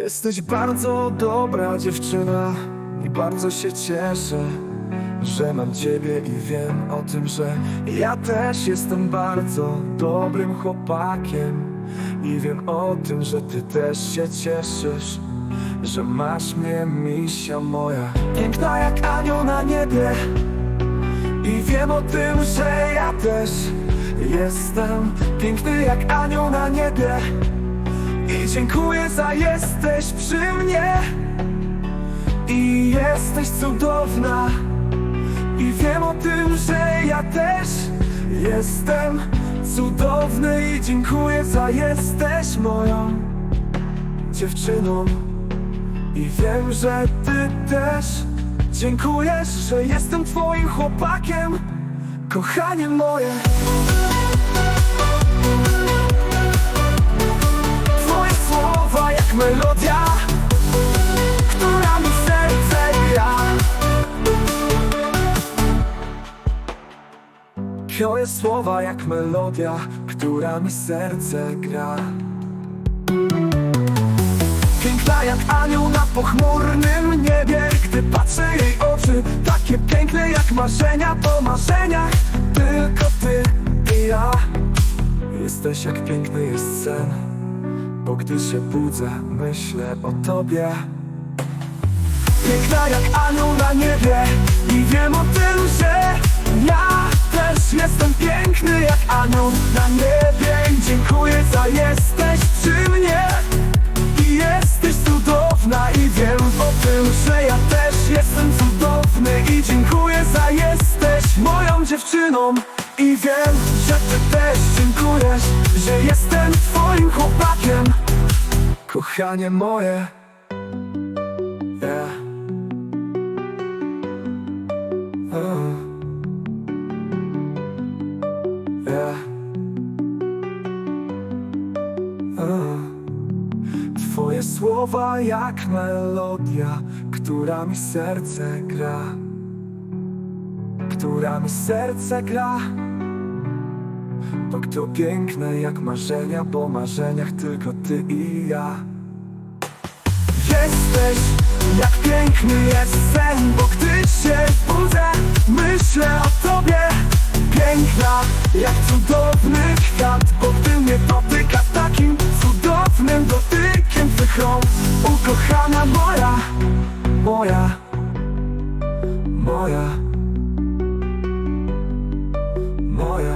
Jesteś bardzo dobra dziewczyna i bardzo się cieszę, że mam ciebie i wiem o tym, że ja też jestem bardzo dobrym chłopakiem i wiem o tym, że ty też się cieszysz, że masz mnie misia moja, piękna jak anioł na niebie i wiem o tym, że ja też jestem piękny jak anioł na niebie. I dziękuję za jesteś przy mnie. I jesteś cudowna. I wiem o tym, że ja też jestem cudowny. I dziękuję za jesteś moją dziewczyną. I wiem, że ty też dziękujesz, że jestem twoim chłopakiem. Kochanie moje jak melodia Która mi serce gra. Słowa jak melodia Która mi serce gra. Piękna jak anioł na pochmurnym niebie Gdy patrzę jej oczy. Takie piękne jak marzenia Po marzeniach tylko ty i ja. Jesteś jak piękny jest sen Bo gdy się budzę, myślę o tobie. Piękna jak anioł na niebie I wiem o tym, że ja też jestem piękny jak anioł na niebie. Dziękuję za jesteś przy mnie I jesteś cudowna i wiem o tym, że ja też jestem cudowny. I dziękuję za jesteś moją dziewczyną I wiem, że ty też dziękujesz, że jestem twoim chłopakiem Kochanie moje yeah. Uh. Yeah. Uh. Twoje słowa jak melodia, która mi serce gra Która mi serce gra To kto piękne jak marzenia, bo marzeniach tylko ty i ja. Jesteś jak piękny jest sen, bo gdy się budzę, myślę o tobie. Piękna jak cudowny kwiat, bo gdy mnie dotykasz takim cudownym dotykiem twych rąk Ukochana moja, moja, moja, moja